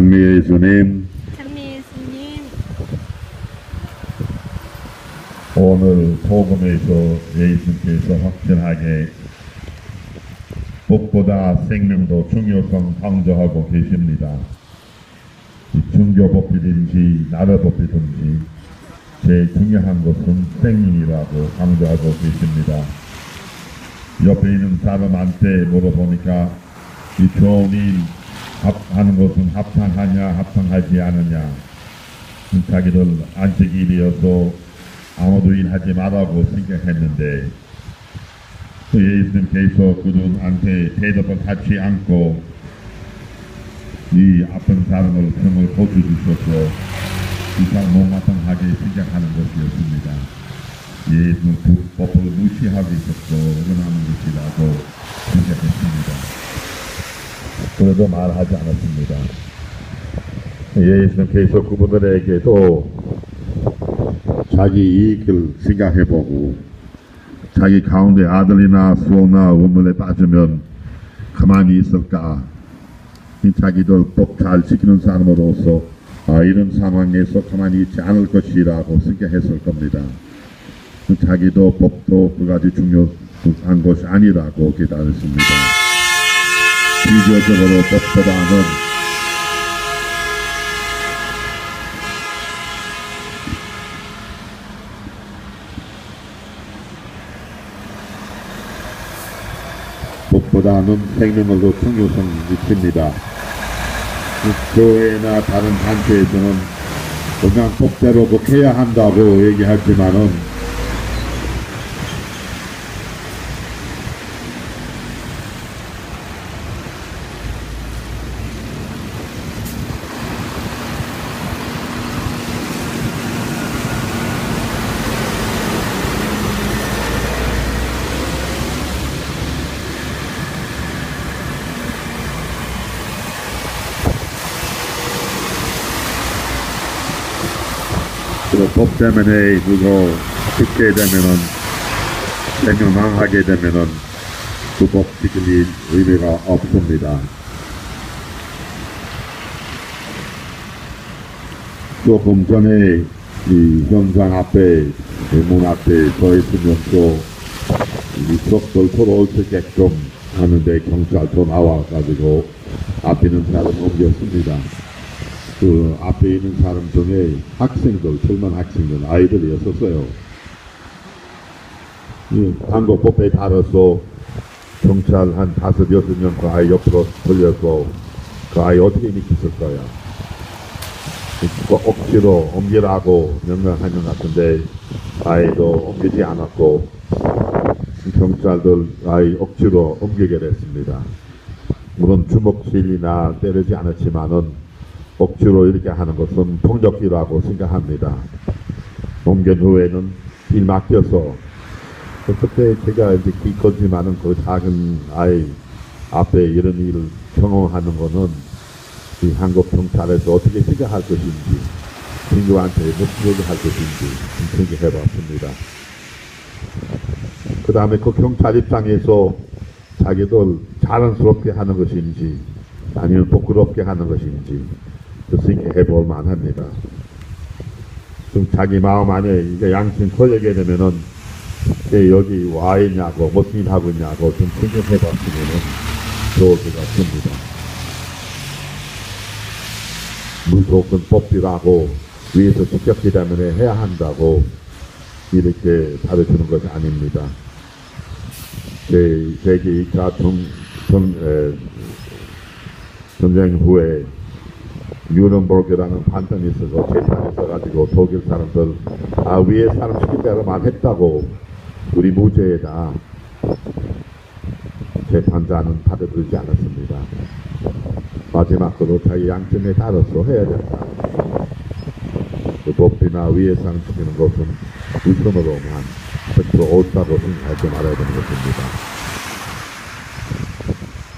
장미 예수님, 찬미 예수님, 오늘 복음에서 예수님께서 확실하게 법보다 생명도 중요성 강조하고 계십니다. 이 중교법이든지 나라법이든지 제일 중요한 것은 생명이라고 강조하고 계십니다. 옆에 있는 사람한테 물어보니까 이 좋은 일 합- 하는 것은 합당하냐 합당하지 않느냐 자기들 안식일이어서 아무도 일하지 말라고 생각했는데 그 예수님께서 그들한테 대답을 하지 않고 이 아픈 사람을 병을 고쳐주셔서 이 사람 못마땅하게 생각하는 것이었습니다. 예수는 그 법을 무시하고 있었고 일어나는 것이라고 생각했습니다. 그래도 말하지 않았습니다. 예수님께서 그분들에게도 자기 이익을 생각해보고 자기 가운데 아들이나 수호나 우물에 빠지면 가만히 있을까 이 자기들 법잘 지키는 사람으로서 아, 이런 상황에서 가만히 있지 않을 것이라고 생각했을 겁니다. 자기도 법도 그 가지 중요한 것이 아니라고 깨달았습니다. 비교적으로 법보다는 생명을 더 중요성 미칩니다. 교회나 다른 단체에서는 그냥 법대로 꼭 해야 한다고 얘기하지만은 법 때문에 그거 듣게 되면은 생명 망하게 되면은 그법 지킬 일 의미가 없습니다. 조금 전에 이 현장 앞에 이문 앞에 서 있으면서 이 서로 어떻게끔 하는데 경찰서 나와가지고 앞에 있는 사람 옮겼습니다. 그 앞에 있는 사람 중에 학생들, 젊은 학생들, 아이들이었었어요. 이 한국 법에 따라서 경찰 한 다섯, 여섯 명 그 아이 옆으로 돌려서 그 아이 어떻게 믿겠을 거야. 그 억지로 옮기라고 명령하는 것 같은데 아이도 옮기지 않았고 경찰들 아이 억지로 옮기게 됐습니다. 물론 주먹질이나 때리지 않았지만은 억지로 이렇게 하는 것은 폭력이라고 생각합니다. 옮긴 후에는 길 막혀서 그때 제가 이제 기껏지만은 그 작은 아이 앞에 이런 일을 경험하는 거는 이 한국 경찰에서 어떻게 생각할 것인지 친구한테 무슨 얘기 할 것인지 좀 생각해 봤습니다. 그 다음에 그 경찰 입장에서 자기들 자랑스럽게 하는 것인지 아니면 부끄럽게 하는 것인지 그 생각해 볼 만합니다. 좀 자기 마음 안에 이제 양심 걸리게 되면은 왜 여기 와 있냐고 무슨 일 하고 있냐고 좀 생각해 봤으면은 좋을 것 같습니다. 무조건 법비라고 위에서 직격기 때문에 해야 한다고 이렇게 가르치는 것이 아닙니다. 제, 세계 2차 전, 전, 에, 전쟁 후에 뉴런버그라는 판단이 있어서 재판이 있어가지고 독일 사람들 아 위에 사람 시킨 대로만 했다고 우리 무죄다 재판자는 받아들이지 않았습니다. 마지막으로 자기 양심에 따라서 해야 된다. 그 법이나 위에 사람 시키는 것은 웃음으로만 100% 옳다고 생각하지 말아야 되는 것입니다.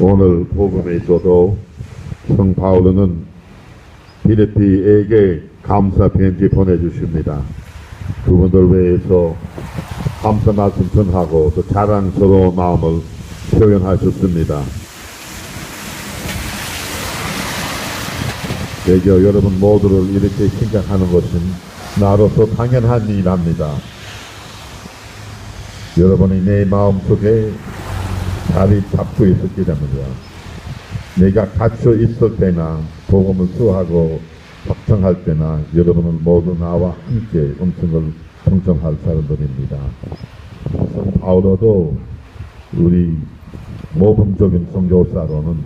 오늘 복음에 있어도 성 바울은 필리피에게 감사 편지 보내주십니다. 그분들 위해서 감사 말씀 전하고 또 자랑스러운 마음을 표현하셨습니다. 대저 여러분 모두를 이렇게 생각하는 것은 나로서 당연한 일합니다. 여러분이 내 마음속에 자리 잡고 있었기 때문이야. 내가 갇혀 있을 때나 복음을 수하고 확정할 때나 여러분은 모두 나와 함께 음성을 청정할 사람들입니다. 성 바울도 우리 모범적인 선교사로는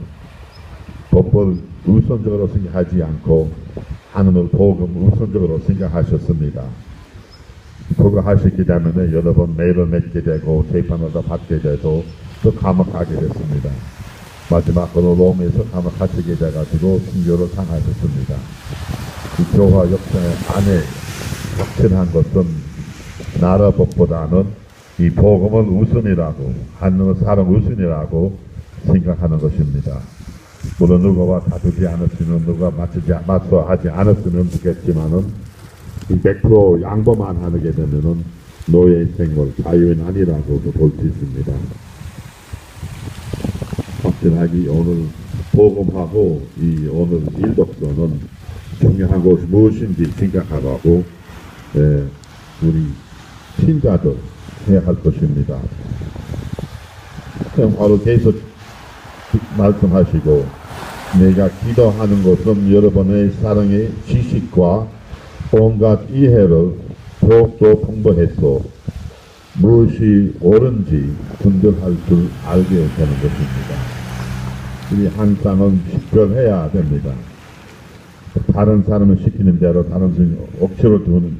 법을 우선적으로 생각하지 않고 하늘을 복음 우선적으로 생각하셨습니다. 그거 하셨기 때문에 여러 번 매를 맺게 되고 재판을 더 받게 되고 또 감옥하게 됐습니다. 마지막으로 롬에서 감옥하시게 돼가지고 순교를 당하셨습니다. 이 교화 역사 안에 확신한 것은 나라 법보다는 이 복음을 우선이라고 하늘 사람 우선이라고 생각하는 것입니다. 물론 누구와 다투지 않았으면 누가 맞추지 맞서 하지 않았으면 좋겠지만은 이100% 양보만 하게 되면은 노예 생활 자유인 아니라고도 볼 수 있습니다. 확실하게 오늘 복음하고 이 오늘 일독서는 중요한 것이 무엇인지 생각하라고 예, 우리 신자들 해야 할 것입니다. 그럼 바로 계속 말씀하시고 내가 기도하는 것은 여러분의 사랑의 지식과 온갖 이해를 더욱더 풍부해서 무엇이 옳은지 분별할 줄 알게 되는 것입니다. 이 항상은 식별해야 됩니다. 다른 사람을 시키는 대로 다른 사람이 억지로 두는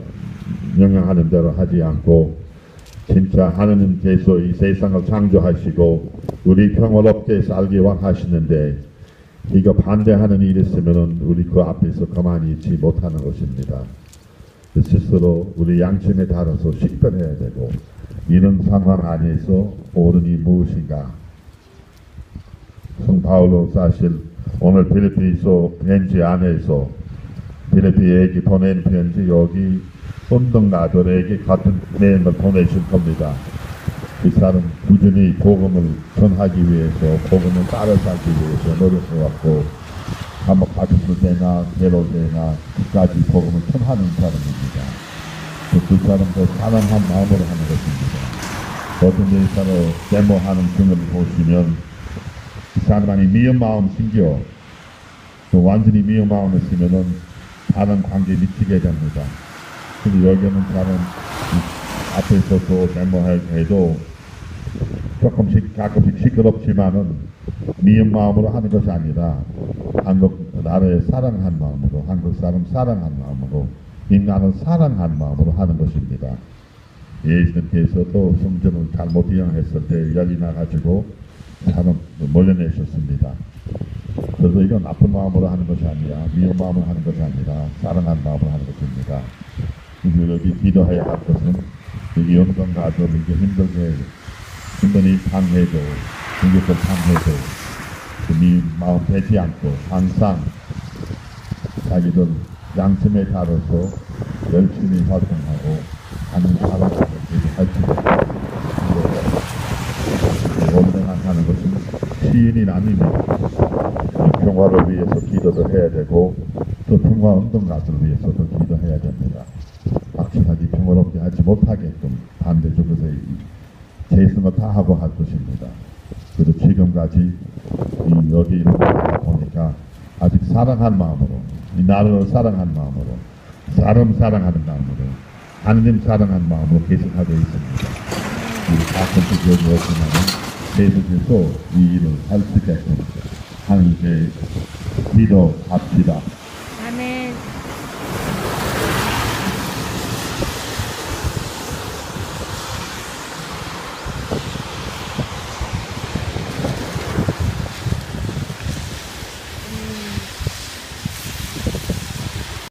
명령하는 대로 하지 않고 진짜 하느님께서 이 세상을 창조하시고 우리 평화롭게 살기 원하시는데 이거 반대하는 일이 있으면 우리 그 앞에서 가만히 있지 못하는 것입니다. 스스로 우리 양심에 따라서 식별해야 되고 이런 상황 안에서 옳은이 무엇인가 성 바울로 사실 오늘 필리핀서 편지 안에서 필리핀에게 보낸 편지 여기 운동가들에게 같은 내용을 보내실 겁니다. 이 사람 꾸준히 복음을 전하기 위해서 복음을 따라 살기 위해서 노력해왔고 가셨을 때나 괴로울 때나 끝까지 복음을 전하는 사람입니다. 그 사람도 사랑한 마음으로 하는 것입니다. 어떤 일사로 데모하는 경험을 보시면 이 사람이 미운 마음 생겨 또 완전히 미운 마음을 쓰면은 다른 관계에 미치게 됩니다. 근데 여기는 다른 앞에서도 데모해도 조금씩 가끔씩 시끄럽지만은 미운 마음으로 하는 것이 아니라 한국 나라에 사랑한 마음으로 한국 사람 사랑한 마음으로 인간을 사랑한 마음으로 하는 것입니다. 예수님께서도 성전을 잘못 이용했을 때 열이 나가지고 사람 몰려내셨습니다. 그래서 이건 나쁜 마음으로 하는 것이 아니라 미운 마음으로 하는 것이 아니라 사랑한 마음으로 하는 것입니다. 그리고 여기 기도해야 할 것은 여기 연관 가도 이렇게 힘들게 힘든이 당해도 공격을 당해도 그 미운 마음 되지 않고 항상 자기들 양심에 따라서 열심히 활동하고 하는 사람들을 할수 있고 원동안 하는 것은 시인이 아닙니다. 이 평화를 위해서 기도도 해야 되고 또 평화 운동가들을 위해서도 기도해야 됩니다. 확실하게 평화롭게 하지 못하게끔 반대쪽에서 재성을 다 하고 할 것입니다. 그래서 지금까지 이 여기 보니까 아직 사랑한 마음으로 이 나라를 사랑한 마음으로 사람 사랑하는 마음으로 하느님 사랑하는 마음으로 계속하고 있습니다. 이 가끔씩 여기 오시면 은 계속해서 이 일을 할 수 있게끔 하나님께 믿어갑시다.